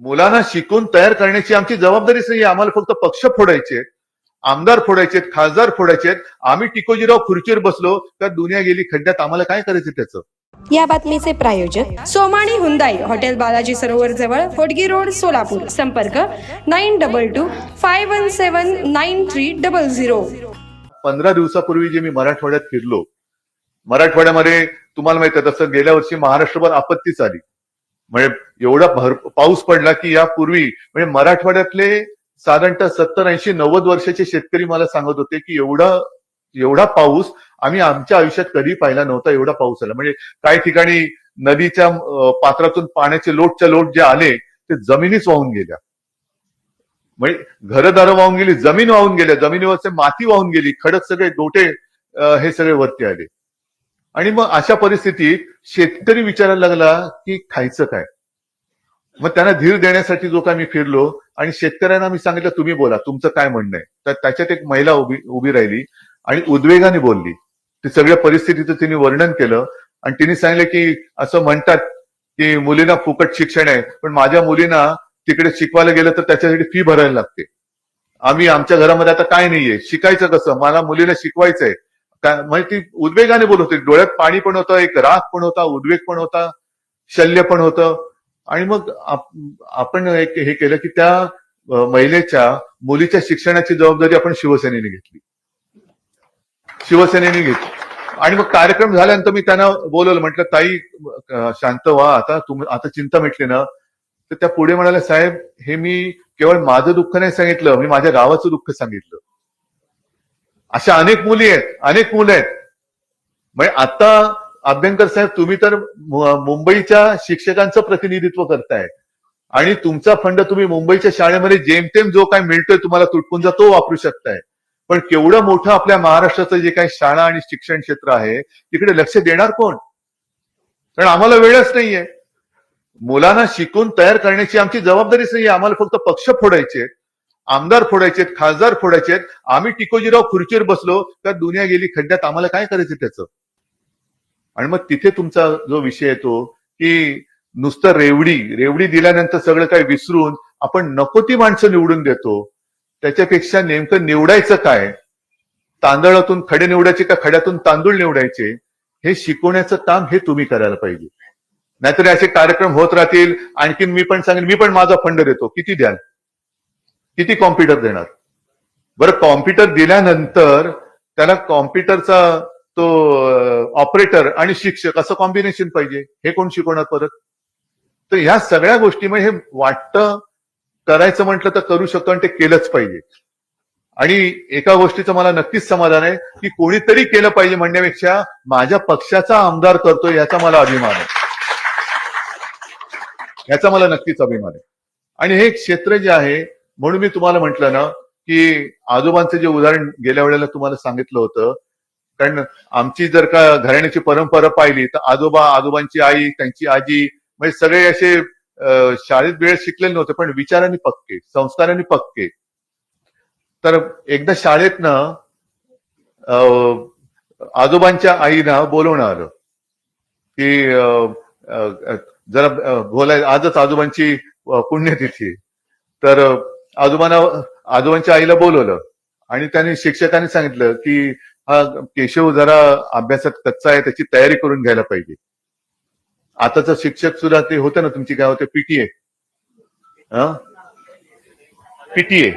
मुलांना शिकून तयार करण्याची आमची जबाबदारीच नाही आम्हाला फक्त पक्ष फोडायचे आमदार फोडायचेत खासदार फोडायचेत आम्ही टिकोजीराव खुर्चीवर बसलो तर दुनिया गेली खड्ड्यात आम्हाला काय करायचं त्याचं? या बातमीचे प्रायोजक सोमाणी हुंदाई हॉटेल बालाजी सरोवर जवळ होडगी रोड सोलापूर. संपर्क nine double two five one seven nine three double zero. पंधरा दिवसापूर्वी जे मी मराठवाड्यात फिरलो मराठवाड्यामध्ये तुम्हाला माहिती आहे तसं गेल्या वर्षी महाराष्ट्रभर आपत्तीच आली. म्हणजे एवढा भर पाऊस पडला की यापूर्वी म्हणजे मराठवाड्यातले साधारणतः सत्तर ऐंशी नव्वद वर्षाचे शेतकरी मला सांगत होते की एवढा एवढा पाऊस आम्ही आमच्या आयुष्यात कधी पाहिला नव्हता एवढा पाऊस आला. म्हणजे काही ठिकाणी नदीच्या पात्रातून पाण्याचे लोटच्या लोट जे आले ते जमिनीच वाहून गेल्या. म्हणजे घरदारं वाहून गेली जमीन वाहून गेल्या जमिनीवरचे माती वाहून गेली खडक सगळे गोटे हे सगळे वरती आले. आणि मग अशा परिस्थितीत शेतकरी विचारायला लागला की खायचं काय? मग त्यांना धीर देण्यासाठी जो काय मी फिरलो आणि शेतकऱ्यांना मी सांगितलं तुम्ही बोला तुमचं काय म्हणणं आहे? तर त्याच्यात एक महिला उभी उभी राहिली आणि उद्वेगाने बोलली. ती सगळ्या परिस्थितीचं तिने वर्णन केलं आणि तिने सांगितलं की असं म्हणतात की मुलींना फुकट शिक्षण आहे पण माझ्या मुलींना तिकडे शिकवायला गेलं तर त्याच्यासाठी फी भरायला लागते. आम्ही आमच्या घरामध्ये आता काय नाहीये? शिकायचं कसं? मला मुलीला शिकवायचंय. काय म्हणजे ती उद्वेगाने बोलत होती. डोळ्यात पाणी पण होतं एक राग पण होता उद्वेग पण होता शल्य पण होतं. आणि मग आपण एक हे केलं की त्या महिलेच्या मुलीच्या शिक्षणाची जबाबदारी आपण शिवसेनेने घेतली. शिवसेनेने घेतली. आणि मग कार्यक्रम झाल्यानंतर मी त्यांना बोलवलं. म्हटलं ताई शांत व्हा. आता तुम्ही आता चिंता मिटली ना. तर त्या पुढे म्हणाल्या साहेब हे मी केवळ माझं दुःख नाही सांगितलं. मी माझ्या गावाचं दुःख सांगितलं. अशा अनेक मुली आहेत अनेक मुलं आहेत. म्हणजे आता अभ्यंकर साहेब तुम्ही तर मुंबईच्या शिक्षकांचं प्रतिनिधित्व करताय. आणि तुमचा फंड तुम्ही मुंबईच्या शाळेमध्ये जेमतेम जो काय मिळतोय तुम्हाला तुटपुंजा तो वापरू शकताय. पण केवढं मोठं आपल्या महाराष्ट्राचं जे काही शाळा आणि शिक्षण क्षेत्र आहे तिकडे लक्ष देणार कोण? कारण आम्हाला वेळच नाहीये. मुलांना शिकून तयार करण्याची आमची जबाबदारीच नाहीये. आम्हाला फक्त पक्ष फोडायचे आमदार फोडायचेत खासदार फोडायचेत आम्ही टिकोजीराव खुर्चीवर बसलो तर दुनिया गेली खड्ड्यात आम्हाला काय करायचं त्याचं? आणि मग तिथे तुमचा जो विषय येतो की नुसतं रेवडी रेवडी दिल्यानंतर सगळं काही विसरून आपण नको ती माणसं निवडून देतो. त्याच्यापेक्षा नेमकं निवडायचं काय? तांदळातून खडे निवडायचे का खड्यातून तांदूळ निवडायचे? हे शिकवण्याचं काम हे तुम्ही करायला पाहिजे. नाहीतर असे कार्यक्रम होत राहतील आणखीन मी पण सांगेन मी पण माझा फंड देतो. किती द्याल? किती कॉम्प्युटर देणार? बरं कॉम्प्युटर दिल्यानंतर त्याला कॉम्प्युटरचा तो ऑपरेटर आणि शिक्षक असं कॉम्बिनेशन पाहिजे. हे कोण शिकवणार परत? तर ह्या सगळ्या गोष्टी म्हणजे हे वाटतं करायचं म्हटलं तर करू शकतो आणि ते केलंच पाहिजे. आणि एका गोष्टीचं मला नक्कीच समाधान आहे की कोणीतरी केलं पाहिजे म्हणण्यापेक्षा माझ्या पक्षाचा आमदार करतो याचा मला अभिमान आहे. याचा मला नक्कीच अभिमान आहे. आणि हे क्षेत्र जे आहे म्हणून मी तुम्हाला म्हटलं ना की आजोबांचं जे उदाहरण गेल्या वेळेला तुम्हाला सांगितलं होतं कारण आमची जर का घराण्याची परंपरा पाहिली तर आजोबा आजोबांची आई त्यांची आजी म्हणजे सगळे असे शाळेत वेळ शिकलेले नव्हते पण विचारांनी पक्के संस्कारांनी पक्के. तर एकदा शाळेतनं अं, आजोबांच्या आईना बोलवणं आलं की जरा बोलाय आजच आजोबांची पुण्यतिथी. तर आजोबांना आजोबांच्या आईला बोलवलं. आणि त्यांनी शिक्षकांनी सांगितलं की हा केशव जरा अभ्यासात कच्चा आहे त्याची तयारी करून घ्यायला पाहिजे. आताचा शिक्षक सुद्धा ते होतं ना तुमची काय होते पीटीए पीटीए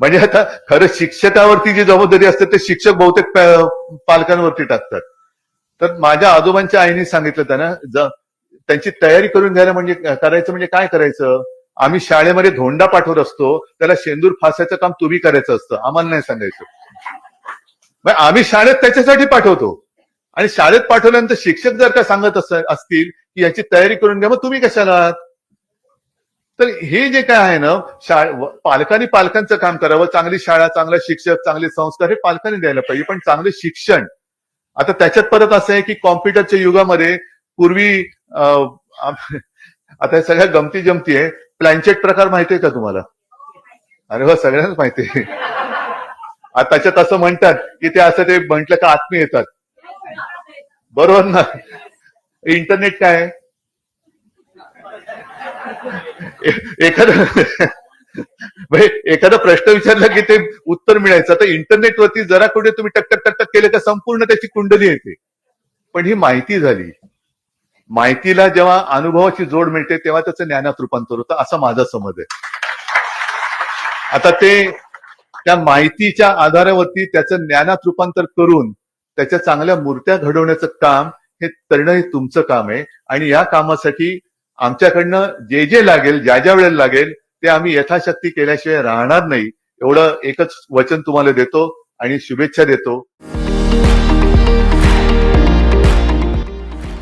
म्हणजे आता खरं शिक्षकावरती जी जबाबदारी असते ते शिक्षक बहुतेक पालकांवरती टाकतात. तर माझ्या आजोबांच्या आईने सांगितलं त्यांना त्यांची तयारी करून घ्यायला म्हणजे करायचं म्हणजे काय करायचं? आम्ही शाळेमध्ये धोंडा पाठवत असतो त्याला शेंदूर फासायचं काम तुम्ही करायचं असतं आम्हाला नाही सांगायचं. आम्ही शाळेत त्याच्यासाठी पाठवतो. आणि शाळेत पाठवल्यानंतर शिक्षक जर का सांगत असतील की याची तयारी करून घ्या मग तुम्ही कशाला आहात? तर हे जे काय आहे ना शाळा पालकांनी पालकांचं काम करावं. चांगली शाळा चांगला शिक्षक चांगले संस्कार हे पालकांनी द्यायला पाहिजे पण चांगले शिक्षण. आता त्याच्यात परत असं आहे की कॉम्प्युटरच्या युगामध्ये पूर्वी आता सगळ्या गमती जमती आहे. प्लॅनचेट प्रकार माहितीये का तुम्हाला? अरे हो सगळ्यांनाच माहिती आहे त्याच्यात असं म्हणतात की ते असं ते म्हटलं का आत्मी येतात. बरोबर ना? इंटरनेट काय? एखाद म्हणजे एखादा एखादा प्रश्न विचारला की ते उत्तर मिळायचं. आता इंटरनेटवरती जरा कुठे तुम्ही टक टक टक टक केले का संपूर्ण त्याची कुंडली येते. पण ही माहिती झाली. माहितीला जेव्हा अनुभवाची जोड मिळते तेव्हा त्याचं ज्ञानात रूपांतर होतं. असा माझा समज आहे. आता ते त्या माहितीच्या आधारावरती त्याचं ज्ञानात रूपांतर करून त्याच्या चांगल्या मूर्त्या घडवण्याचं काम हे करणं हे तुमचं काम आहे. आणि या कामासाठी आमच्याकडनं जे जे लागेल ज्या ज्या वेळेला लागेल ते आम्ही यथाशक्ती केल्याशिवाय राहणार नाही. एवढं एकच वचन तुम्हाला देतो आणि शुभेच्छा देतो.